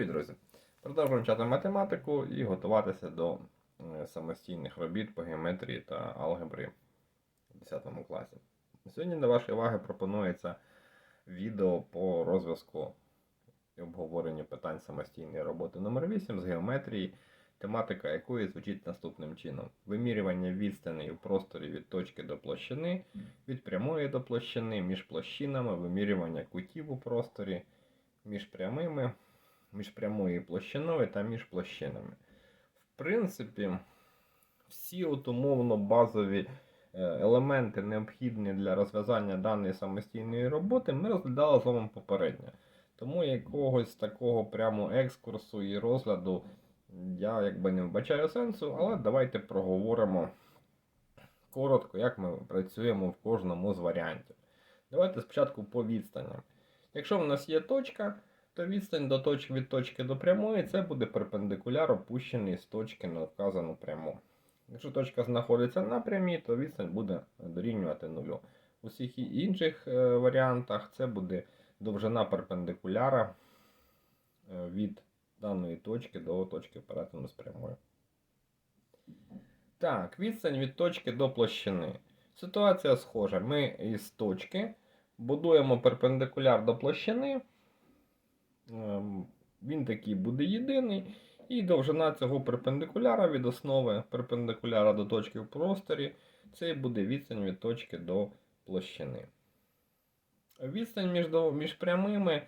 Привіт, друзі! Продовжуємо вчати математику і готуватися до самостійних робіт по геометрії та алгебрі в 10 класі. Сьогодні до вашої уваги пропонується відео по розв'язку і обговоренню питань самостійної роботи номер 8 з геометрії, тематика якої звучить наступним чином: вимірювання відстані у просторі від точки до площини, від прямої до площини, між площинами, вимірювання кутів у просторі, між прямими між прямою площиною та між площинами. В принципі, всі от умовно базові е, елементи, необхідні для розв'язання даної самостійної роботи, ми розглядали з вами попередньо. Тому якогось такого прямо екскурсу і розгляду я якби не вбачаю сенсу, але давайте проговоримо коротко, як ми працюємо в кожному з варіантів. Давайте спочатку по відстаням. Якщо в нас є точка, то відстань до точки від точки до прямої це буде перпендикуляр опущений з точки на вказану пряму. Якщо точка знаходиться на прямій, то відстань буде дорівнювати нулю. У всіх інших е, варіантах це буде довжина перпендикуляра е, від даної точки до точки перетину з прямою. Так, відстань від точки до площини. Ситуація схожа. Ми із точки будуємо перпендикуляр до площини. Ем, Він такий буде єдиний. І довжина цього перпендикуляра від основи перпендикуляра до точки в просторі. Це буде відстань від точки до площини. Відстань між, між прямими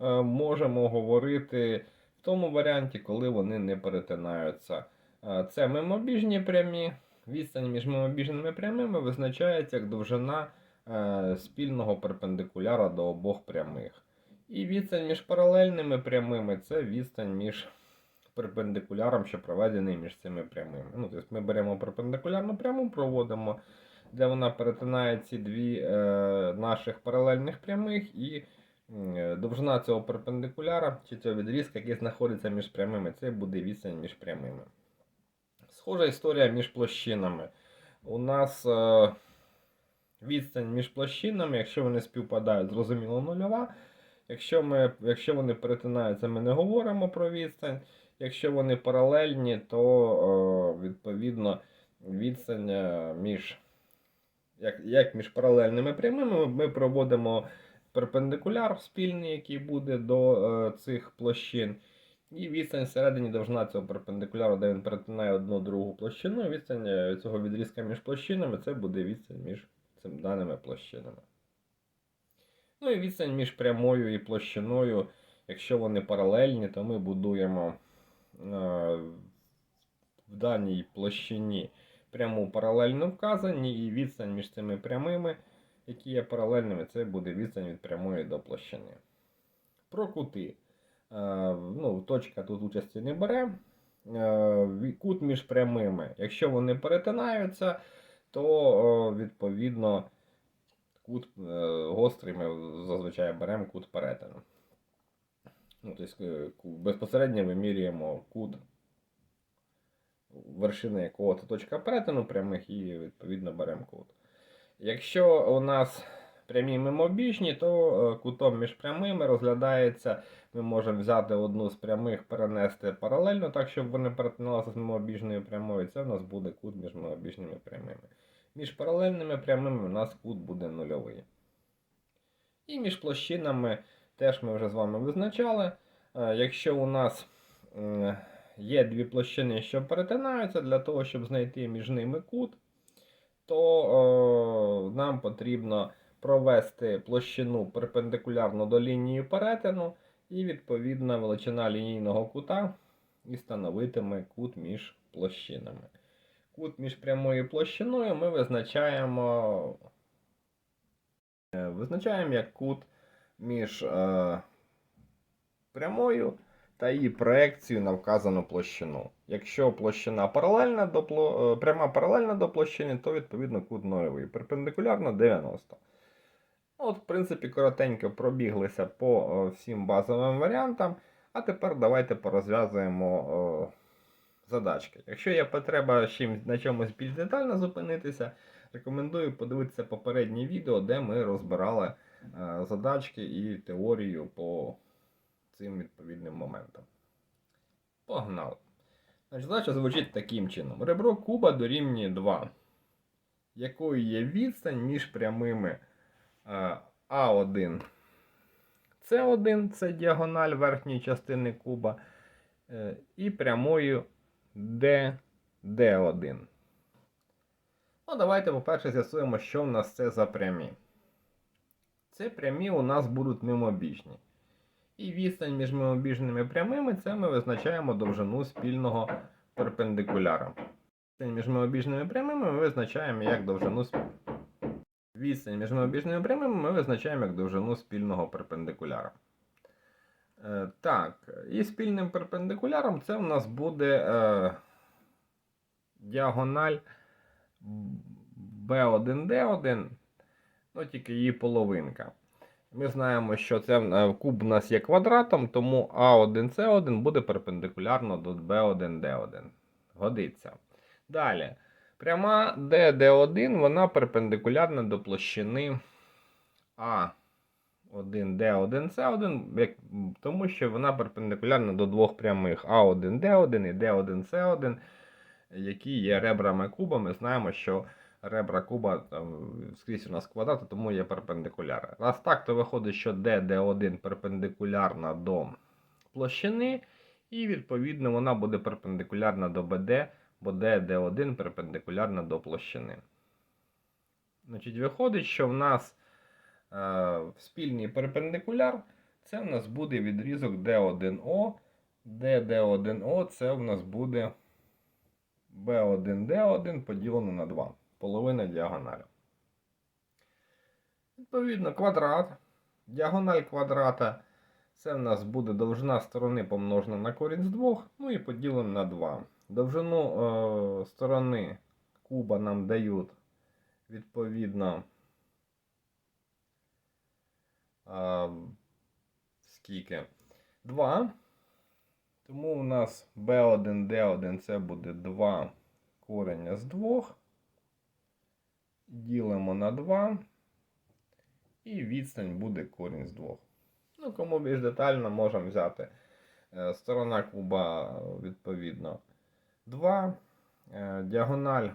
е, можемо говорити в тому варіанті, коли вони не перетинаються. Е, Це мимобіжні прямі. Відстань між мимобіжними прямими визначається як довжина е, спільного перпендикуляра до обох прямих. І відстань між паралельними прямими це відстань між перпендикуляром, що проведений між цими прямими. Ну, тобто ми беремо перпендикулярну пряму, проводимо, де вона перетинає ці дві е, наших паралельних прямих, і е, довжина цього перпендикуляра чи цього відрізка, який знаходиться між прямими, це буде відстань між прямими. Схожа історія між площинами. У нас е, відстань між площинами, якщо вони співпадають, зрозуміло нульова. Якщо, ми, якщо вони перетинаються, ми не говоримо про відстань. Якщо вони паралельні, то відповідно відстань е, між як, як між паралельними прямими ми проводимо перпендикуляр спільний, який буде до е, цих площин. І відстань всередині довжина цього перпендикуляру, де він перетинає одну другу площину. Відстань е, цього відрізка між площинами це буде відстань між цими даними площинами. Ну і відстань між прямою і площиною. Якщо вони паралельні, то ми будуємо е, в даній площині пряму паралельно вказані, і відстань між цими прямими, які є паралельними, це буде відстань від прямої до площини. Про кути. Е, ну, точка тут участі не бере. Е, кут між прямими. Якщо вони перетинаються, то відповідно кут е, гострий ми зазвичай беремо кут перетину. Ну, тобто, е, безпосередньо вимірюємо кут, вершини якого це точка перетину прямих і відповідно беремо кут. Якщо у нас прямі мимобіжні, то е, кутом між прямими розглядається, ми можемо взяти одну з прямих, перенести паралельно, так, щоб вони перетиналися з мимобіжною прямою. Це у нас буде кут між мимобіжними прямими. Між паралельними прямими у нас кут буде нульовий. І між площинами теж ми вже з вами визначали. Е, Якщо у нас є дві площини, що перетинаються, для того, щоб знайти між ними кут, то е, нам потрібно провести площину перпендикулярно до лінії перетину, і відповідна величина лінійного кута і становитиме кут між площинами. Кут між прямою площиною ми визначаємо, е, визначаємо як кут між е, прямою та її проекцією на вказану площину. Якщо площина паралельна до пло- е, пряма паралельна до площини, то відповідно кут нульовий. Перпендикулярно 90. От, в принципі, коротенько пробіглися по е, всім базовим варіантам. А тепер давайте порозв'язуємо задачки. Якщо є потреба чим, на чомусь більш детально зупинитися, рекомендую подивитися попереднє відео, де ми розбирали е, задачки і теорію по цим відповідним моментам. Погнали. Задача звучить таким чином. Ребро куба дорівнює 2. Якою є відстань між прямими е, А1, С1 це діагональ верхньої частини куба, е, і прямою D, D1. Ну, давайте, по-перше, з'ясуємо, що в нас це за прямі. Це прямі у нас будуть мимобіжні. І відстань між мимобіжними прямими це ми визначаємо довжину спільного перпендикуляра. Відстань між мимобіжними прямими ми визначаємо як довжину Відстань між мимобіжними прямими ми визначаємо як довжину спільного перпендикуляра. Е, так, і спільним перпендикуляром це в нас буде е, діагональ B1D1, ну тільки її половинка. Ми знаємо, що це е, куб у нас є квадратом, тому A1C1 буде перпендикулярно до B1D1. Годиться. Далі. Пряма dd 1 вона перпендикулярна до площини А. 1D1C1, тому що вона перпендикулярна до двох прямих А1D1 і D1C1, які є ребрами куба. Ми знаємо, що ребра куба там, скрізь у нас квадрати, тому є перпендикуляри. Раз так, то виходить, що DD1 перпендикулярна до площини, і відповідно вона буде перпендикулярна до BD, бо DD1 перпендикулярна до площини. Значить, Виходить, що в нас спільний перпендикуляр це в нас буде відрізок D1O, де D1O це в нас буде B1D1 поділено на 2. Половина діагоналя. Відповідно, квадрат. Діагональ квадрата це в нас буде довжина сторони помножена на корінь з 2, ну і поділено на 2. Довжину е, сторони куба нам дають відповідно. Скільки? 2. Тому у нас B1D1 це буде 2 кореня з 2. Ділимо на 2. І відстань буде корінь з 2. Ну, кому більш детально можемо взяти е, сторона куба, відповідно, 2. Е, Діагональ.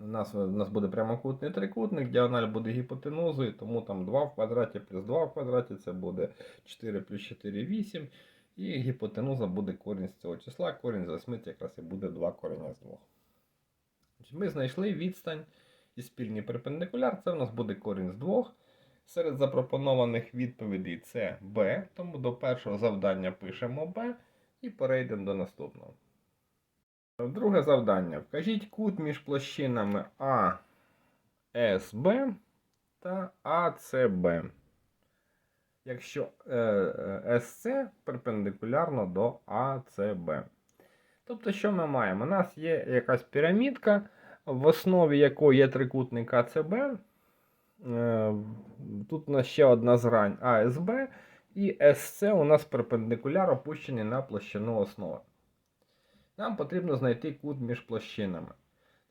У нас, у нас буде прямокутний трикутник, діагональ буде гіпотенузою, тому там 2 в квадраті плюс 2 в квадраті це буде 4 плюс 4 8. І гіпотенуза буде корінь з цього числа. Корінь з 8 якраз і буде 2 кореня з 2. Ми знайшли відстань і спільний перпендикуляр. Це у нас буде корінь з 2. Серед запропонованих відповідей це b, тому до першого завдання пишемо b і перейдемо до наступного. Друге завдання. Вкажіть кут між площинами ASB та ACB. Якщо е, е, перпендикулярно до ACB. Тобто, що ми маємо? У нас є якась пірамідка, в основі якої є трикутник АЦБ. Е, Тут у нас ще одна згрань АСБ, і SC у нас перпендикуляр опущений на площину основи. Нам потрібно знайти кут між площинами.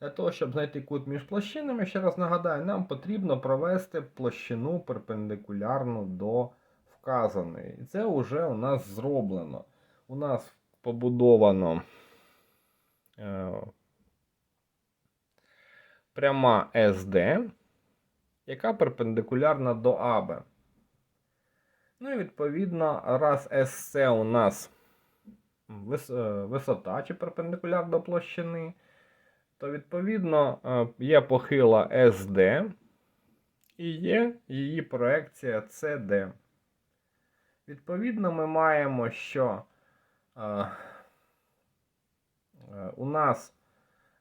Для того, щоб знайти кут між площинами, ще раз нагадаю, нам потрібно провести площину перпендикулярну до вказаної. І це вже у нас зроблено. У нас побудовано е, пряма SD, яка перпендикулярна до АБ. Ну і відповідно, раз SC у нас висота чи перпендикуляр до площини, то відповідно е, є похила SD і є її проекція CD. Відповідно, ми маємо, що е, е, у нас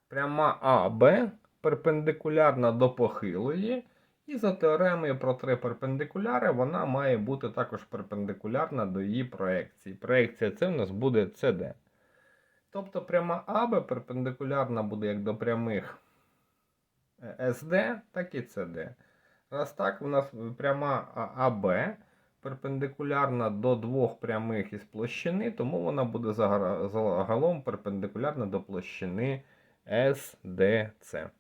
пряма АБ перпендикулярна до похилої, і за теоремою про три перпендикуляри вона має бути також перпендикулярна до її проекції. Проекція це в нас буде CD. Тобто пряма АБ перпендикулярна буде як до прямих е, SD, так і CD. Раз так, у нас пряма АБ перпендикулярна до двох прямих із площини, тому вона буде загалом перпендикулярна до площини SDC.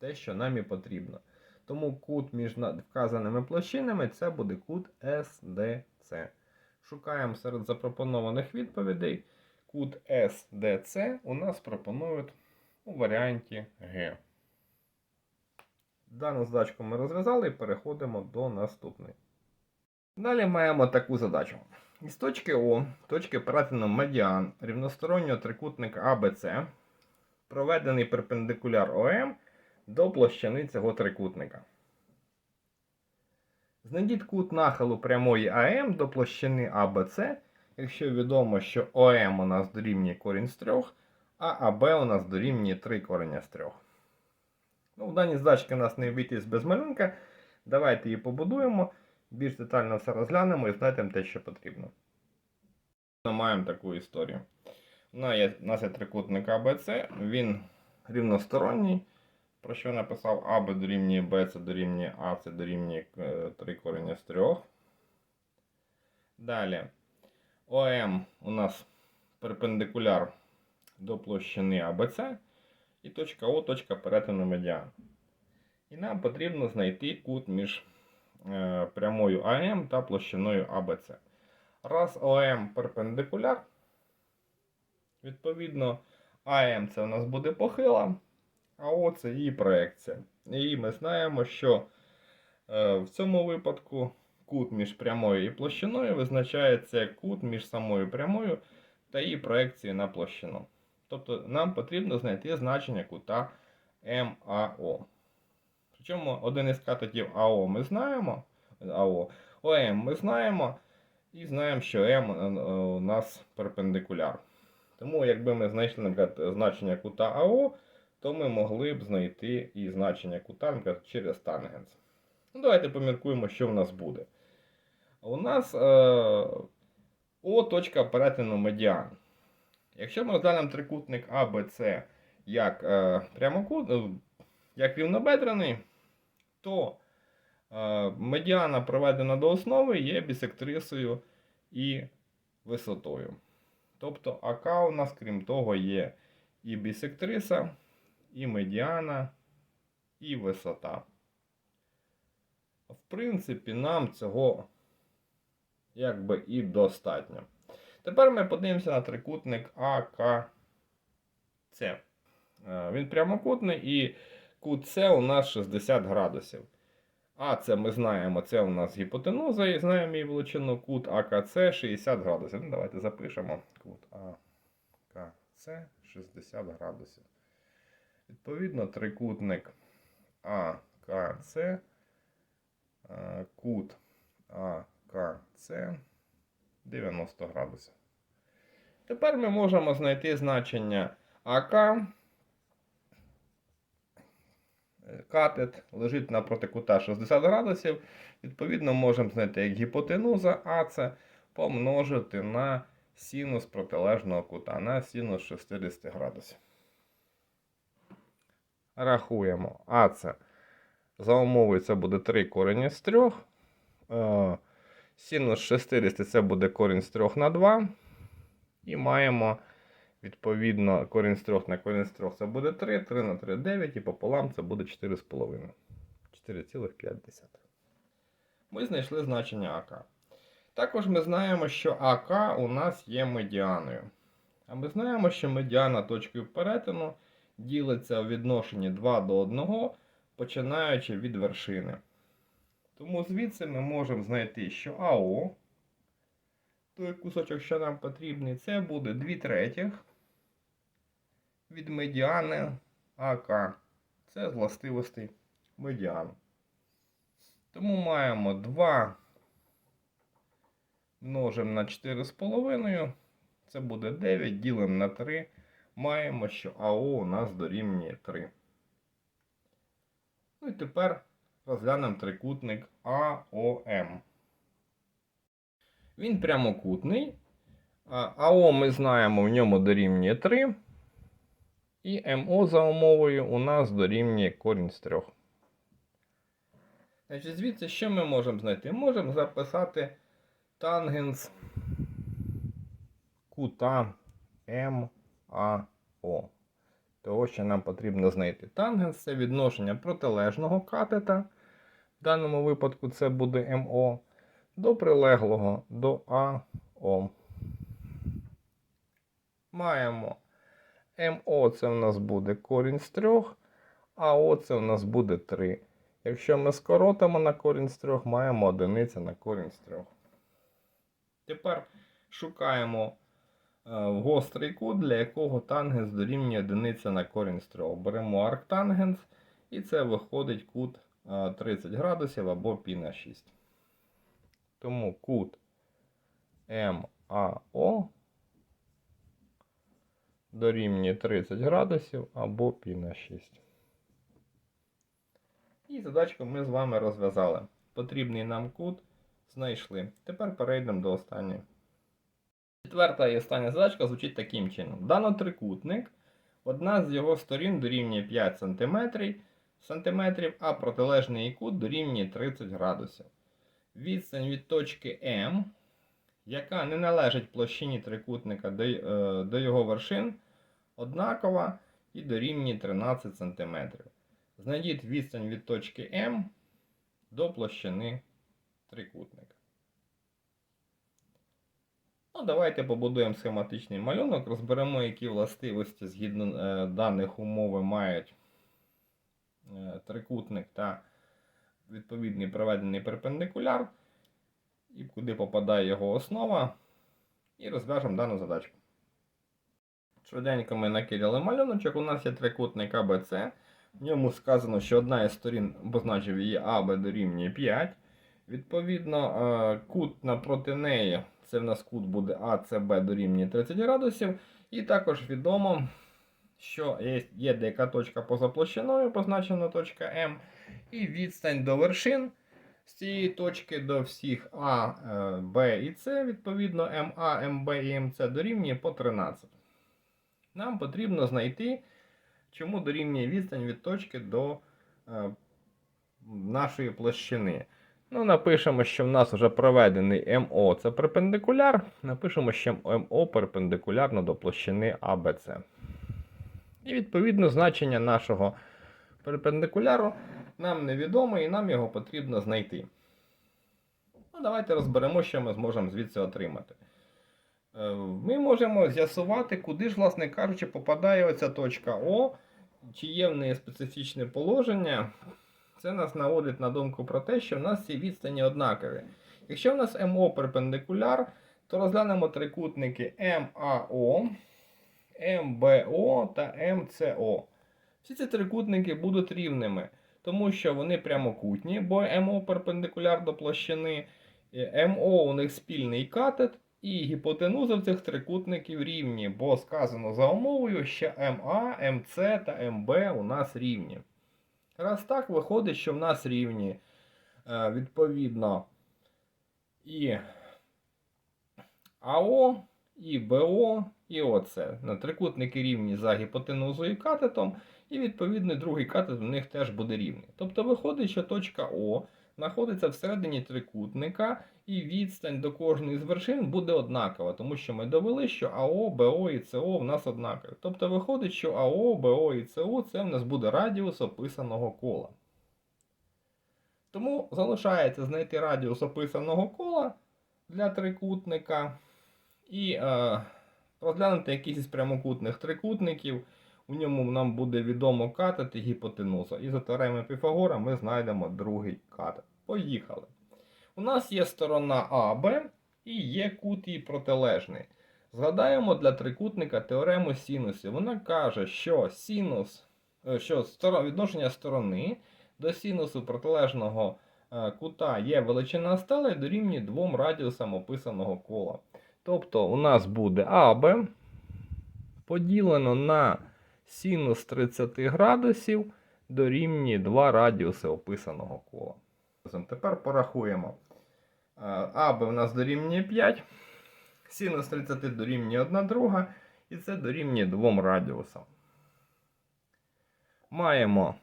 Те, що нам і потрібно. Тому кут між вказаними площинами це буде кут SDC. Шукаємо серед запропонованих відповідей кут SDC у нас пропонують у варіанті Г. Дану задачку ми розв'язали і переходимо до наступної. Далі маємо таку задачу. Із точки О, точки перетину медіан рівностороннього трикутника ABC проведений перпендикуляр ОМ до площини цього трикутника. Знайдіть кут нахилу прямої АМ до площини АБЦ, якщо відомо, що ОМ у нас дорівнює корінь з 3, а АБ у нас дорівнює 3 кореня з 3. Ну, в даній задачці у нас не обійтись без малюнка. Давайте її побудуємо, більш детально все розглянемо і знайдемо те, що потрібно. Ми маємо таку історію. У нас є трикутник АБЦ, він рівносторонній. Про що написав АБ дорівнює Б, це дорівнює А, це дорівнює 3 корення з 3. Далі ОМ у нас перпендикуляр до площини АБЦ. І точка О, точка перетину медіан. І нам потрібно знайти кут між е, прямою АМ та площиною АБЦ. Раз ОМ перпендикуляр, відповідно, АМ це у нас буде похила, а О це її проекція. І ми знаємо, що е, в цьому випадку кут між прямою і площиною визначається кут між самою прямою та її проекцією на площину. Тобто нам потрібно знайти значення кута МАО. Причому один із катетів АО ми знаємо, АО, ОМ ми знаємо, і знаємо, що М е, у нас перпендикуляр. Тому, якби ми знайшли наприклад, значення кута АО, то ми могли б знайти і значення кута наприклад, через тангенс. Ну, Давайте поміркуємо, що в нас буде. У нас е, О точка перетину медіан. Якщо ми розглянемо трикутник ABC як е, прямокут, е, як рівнобедрений, то е, медіана проведена до основи є бісектрисою і висотою. Тобто АК у нас, крім того, є і бісектриса, і медіана, і висота. В принципі, нам цього якби і достатньо. Тепер ми подивимося на трикутник АКЦ. Е, Він прямокутний і кут у нас 60 градусів. А це ми знаємо, це у нас гіпотенуза і знаємо її величину кут АКЦ 60 градусів. Ну, давайте запишемо кут АКЦ 60 градусів. Відповідно, трикутник АКЦ, е, кут АКЦ 90 градусів. Тепер ми можемо знайти значення АК. Катет лежить напроти кута 60 градусів. Відповідно, можемо знайти як гіпотенуза АЦ помножити на синус протилежного кута, на синус 60 градусів. Рахуємо. АЦ за умовою це буде 3 корені з 3. Е, Синус 60 це буде корінь з 3 на 2. І маємо, відповідно, корінь з 3 на корінь з 3 це буде 3, 3 на 3 9 і пополам це буде 4,5. 4,5. Ми знайшли значення АК. Також ми знаємо, що АК у нас є медіаною. А ми знаємо, що медіана точкою перетину ділиться у відношенні 2 до 1, починаючи від вершини. Тому звідси ми можемо знайти, що АО, той кусочок, що нам потрібний, це буде 2 третіх від медіани АК. Це з властивостей медіану. Тому маємо 2 множимо на 4,5. Це буде 9, ділимо на 3. Маємо, що АО у нас дорівнює 3. Ну і тепер розглянемо трикутник АОМ. Він прямокутний. АО ми знаємо, в ньому дорівнює 3. І МО за умовою у нас дорівнює корінь з 3. Значить, звідси що ми можемо знайти? Можемо записати тангенс кута МАО. Того, що нам потрібно знайти. Тангенс це відношення протилежного катета. В даному випадку це буде МО до прилеглого до АО. маємо МО це в нас буде корінь з 3, а О це в нас буде 3. Якщо ми скоротимо на корінь з 3, маємо одиниця на корінь з 3. Тепер шукаємо гострий кут, для якого тангенс дорівнює одиниця на корінь з 3. Беремо арктангенс, і це виходить кут е, 30 градусів або π на 6. Тому кут МАО дорівнює 30 градусів або π на 6. І задачку ми з вами розв'язали. Потрібний нам кут знайшли. Тепер перейдемо до останньої. Четверта і остання задачка звучить таким чином. Дано трикутник. Одна з його сторін дорівнює 5 см, см, а протилежний кут дорівнює 30 градусів. Відстань від точки М, яка не належить площині трикутника до, е, до його вершин, однакова і дорівнює 13 см. Знайдіть відстань від точки М до площини трикутника. Ну, давайте побудуємо схематичний малюнок, розберемо, які властивості згідно е, даних умови мають е, трикутник та відповідний проведений перпендикуляр, і куди попадає його основа, і розв'яжемо дану задачку. Швиденько ми накидали малюночок. У нас є трикутник АБЦ. В ньому сказано, що одна із сторін обозначив її АБ дорівнює 5. Відповідно, е, кут напроти неї, це в нас кут буде АЦБ дорівнює 30 градусів. І також відомо, що є, деяка точка поза площиною, позначена точка М, і відстань до вершин з цієї точки до всіх А, е, Б і С, відповідно, МА, МБ і МЦ дорівнює по 13. Нам потрібно знайти, чому дорівнює відстань від точки до е, нашої площини. Ну, напишемо, що в нас вже проведений МО це перпендикуляр. Напишемо, що МО перпендикулярно до площини АБЦ. І відповідно значення нашого перпендикуляру нам невідомо і нам його потрібно знайти. Ну, давайте розберемо, що ми зможемо звідси отримати. Е, Ми можемо з'ясувати, куди ж, власне кажучи, попадає оця точка О, чи є в неї специфічне положення. Це нас наводить на думку про те, що в нас ці відстані однакові. Якщо в нас МО перпендикуляр, то розглянемо трикутники МАО, МБО та МЦО. Всі ці трикутники будуть рівними, тому що вони прямокутні, бо МО перпендикуляр до площини, МО у них спільний катет, і гіпотенузи в цих трикутників рівні, бо сказано за умовою, що МА, МЦ та МБ у нас рівні. Раз так виходить, що в нас рівні е, відповідно і АО, і БО, і ОЦ. На трикутники рівні за гіпотенузою і катетом, і відповідно другий катет у них теж буде рівний. Тобто виходить, що точка О знаходиться всередині трикутника, і відстань до кожної з вершин буде однакова, тому що ми довели, що АО, БО і СО в нас однакові. Тобто виходить, що АО, БО і СО це в нас буде радіус описаного кола. Тому залишається знайти радіус описаного кола для трикутника і е, розглянути якийсь із прямокутних трикутників. У ньому нам буде відомо катет і гіпотенуза. І за теоремою Піфагора ми знайдемо другий катет. Поїхали. У нас є сторона АБ і є кут її протилежний. Згадаємо для трикутника теорему синусів. Вона каже, що синус, е, що відношення сторони до синусу протилежного е, кута є величина стала і дорівнює двом радіусам описаного кола. Тобто у нас буде АБ поділено на синус 30 градусів дорівнює 2 радіуси описаного кола. Тепер порахуємо. Е, АБ у нас дорівнює 5, синус 30 дорівнює 1 друга, і це дорівнює 2 радіусам. Маємо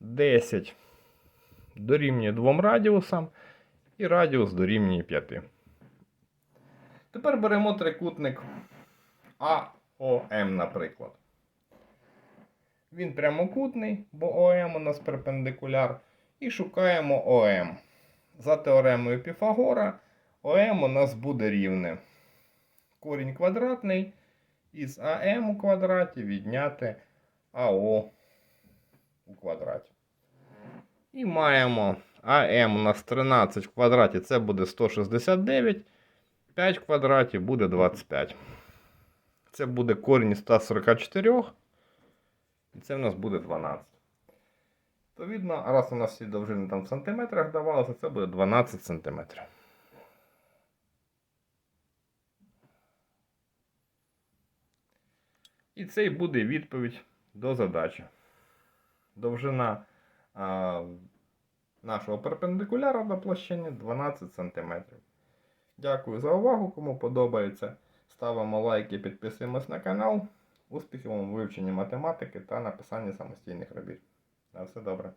10 дорівнює 2 радіусам, і радіус дорівнює 5. Тепер беремо трикутник АОМ, наприклад. Він прямокутний, бо ОМ у нас перпендикуляр. І шукаємо ОМ. За теоремою Піфагора, ОМ у нас буде рівне. Корінь квадратний із АМ у квадраті відняти АО у квадраті. І маємо АМ у нас 13 в квадраті, це буде 169. 5 в квадраті буде 25. Це буде корінь 144. І це в нас буде 12. Відповідно, раз у нас всі довжини там в сантиметрах давалося, це буде 12 сантиметрів. І це і буде відповідь до задачі. Довжина а, нашого перпендикуляра до площини 12 см. Дякую за увагу. Кому подобається, ставимо лайки, підписуємось на канал. Успіхів вам у вивченні математики та написанні самостійних робіт. На все добре.